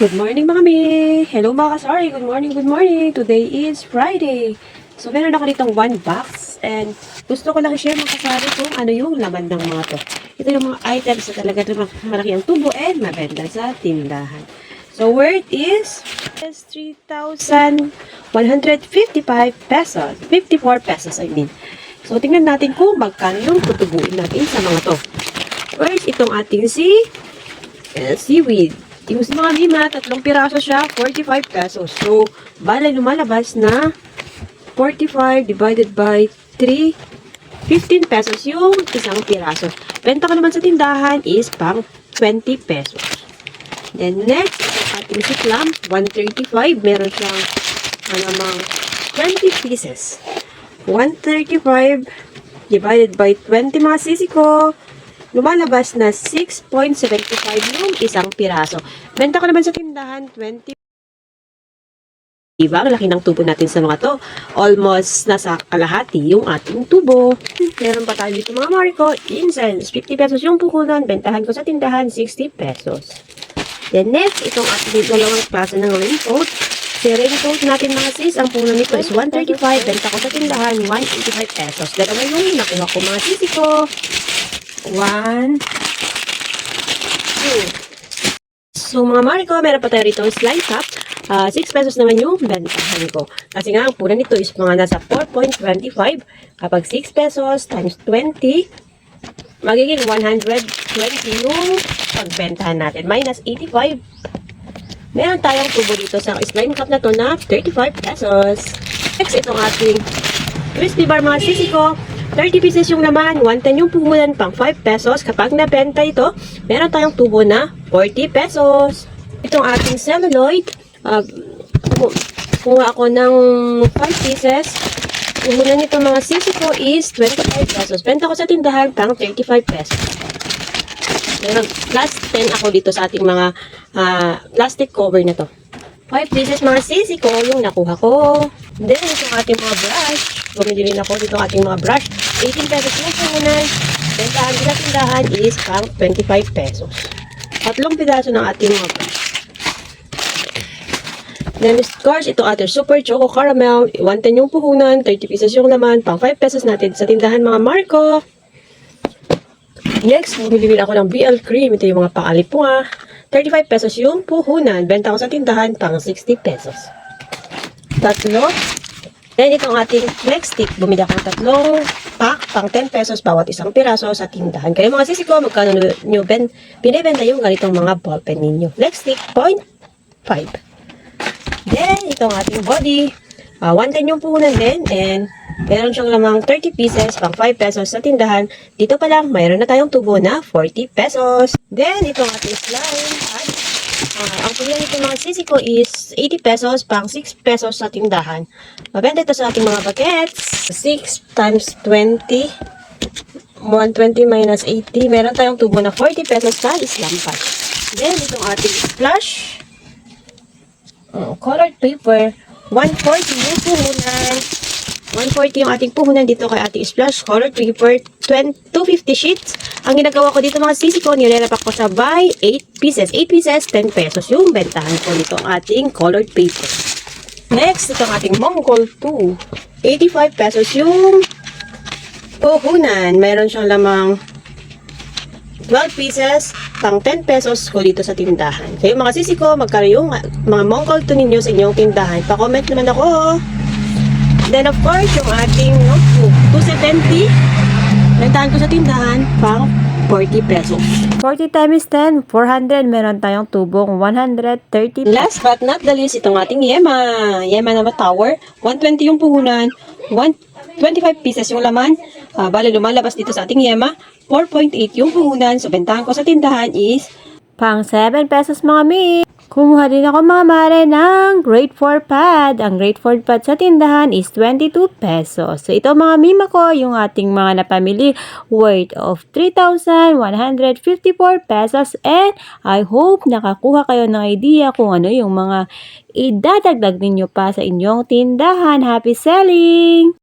Good morning mga mi! Hello mga kasari! Good morning, good morning! Today is Friday. So meron ako ditong one box and gusto ko lang i-share mga kasari kung ano yung laman ng mga to. Ito yung mga items na talaga naman malaki ang tubo and mabenta sa tindahan. So worth is is 3,155 pesos. 54 pesos I mean. So tingnan natin kung magkano yung tutubuin natin sa mga to. First, itong ating si eh, seaweed. Yung sa mga lima, tatlong piraso siya, 45 pesos. So, bala lumalabas na 45 divided by 3, 15 pesos yung isang piraso. Benta ko naman sa tindahan is pang 20 pesos. Then next, ating si clam, 135. Meron siyang ano namang 20 pieces. 135 divided by 20 mga sisi lumalabas na 6.75 yung isang piraso. Benta ko naman sa tindahan, 20 Diba? Ang laki ng tubo natin sa mga to. Almost nasa kalahati yung ating tubo. Meron pa tayo dito mga Marco. Incense. 50 pesos yung pukulan. Bentahan ko sa tindahan, 60 pesos. Then next, itong ating dalawang klase ng raincoat. Si raincoat natin mga sis, ang puno nito is 135. Benta ko sa tindahan, 185 pesos. Dalawa yung nakuha ko mga sisi. One, two. So, mga Mariko, meron pa tayo rito slime cup. Ah, 6 pesos naman yung bentahan ko. Kasi nga, ang puna nito is mga nasa 4.25. Kapag 6 pesos times 20, magiging 120 yung pagbentahan natin. Minus 85. Meron tayong tubo dito sa slime cup na to na 35 pesos. Next, itong ating crispy bar mga sisi ko. 30 pieces yung laman, 110 yung puhulan pang 5 pesos. Kapag nabenta ito, meron tayong tubo na 40 pesos. Itong ating celluloid, uh, kumuha ako ng 5 pieces. Puhulan nito mga sisi ko is 25 pesos. Benta ko sa tindahan pang 35 pesos. Meron plus 10 ako dito sa ating mga ah, plastic cover na to. 5 pieces mga sisi yung nakuha ko. Then, itong ating mga brush. Bumili rin ako dito ating mga brush. 18 pesos yung puhunan. Bentahan ko sa tindahan is pang 25 pesos. Tatlong pidaso ng ating mga brush. Then, of course, ito ating super choco caramel. 110 yung puhunan, 30 pieces yung laman, pang 5 pesos natin sa tindahan mga Marco. Next, bumili rin ako ng BL cream. Ito yung mga pangalipunga. 35 pesos yung puhunan. Benta ko sa tindahan, pang 60 pesos. Tatlo. Then, itong ating flex stick. Bumili ako ng tatlong pack, pang 10 pesos bawat isang piraso sa tindahan. Kaya mga sisi ko, magkano nyo ben, binibenta yung ganitong mga ballpen ninyo. Flex stick, 0.5. Then, itong ating body. Uh, 110 yung puhunan din. And, meron siyang lamang 30 pieces, pang 5 pesos sa tindahan. Dito pa lang, mayroon na tayong tubo na 40 pesos. Then, itong ating slime. At, uh, ang puhunan nito mga sisi ko is 80 pesos, pang 6 pesos sa tindahan. Mabenta ito sa ating mga bagets. 6 times 20. 120 minus 80. Meron tayong tubo na 40 pesos sa Islam Patch. Then, itong ating splash. Oh, colored paper. 140 yung puhunan. 140 yung ating puhunan dito kay ating splash. Colored paper. 20, 250 sheets. Ang ginagawa ko dito mga sisi ko, nilalapak ko siya by 8 pieces. 8 pieces, 10 pesos yung bentahan ko nito ang ating colored paper. Next, itong ating Mongol 2. 85 pesos yung puhunan. Meron siyang lamang 12 pieces, pang 10 pesos ko dito sa tindahan. Kayo mga sisi ko, magkano yung mga Mongol to ninyo sa inyong tindahan. Pa-comment naman ako. Then of course, yung ating notebook, 270. Bentahan ko sa tindahan, pang 40 pesos. 40 times 10, 400. Meron tayong tubong 130. Last but not the least, itong ating Yema. Yema na tower. 120 yung puhunan. 125 pieces yung laman. Uh, bale, lumalabas dito sa ating Yema. 4.8 yung puhunan. So, bentahan ko sa tindahan is Pang 7 pesos mga mi. Kumuha din ako mga mare ng grade 4 pad. Ang grade 4 pad sa tindahan is 22 pesos. So ito mga mima ko, yung ating mga napamili worth of 3,154 pesos. And I hope nakakuha kayo ng idea kung ano yung mga idadagdag ninyo pa sa inyong tindahan. Happy selling!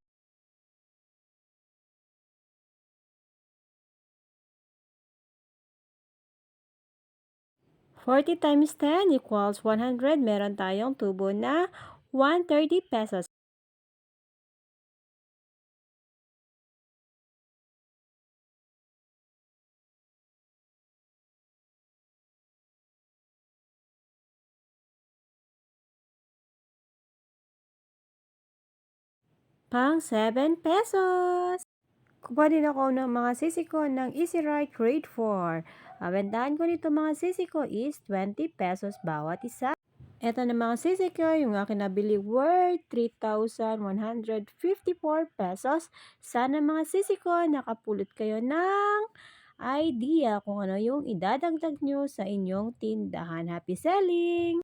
40 times 10 equals 100. Meron tayong tubo na 130 pesos. Pang 7 pesos. Kuha din ako ng mga sisi ko ng Easy Ride Grade 4. Ang bentahan ko nito mga sisi ko is 20 pesos bawat isa. Ito na mga sisi ko, yung akin nabili worth 3,154 pesos. Sana mga sisi ko, nakapulot kayo ng idea kung ano yung idadagdag nyo sa inyong tindahan. Happy selling!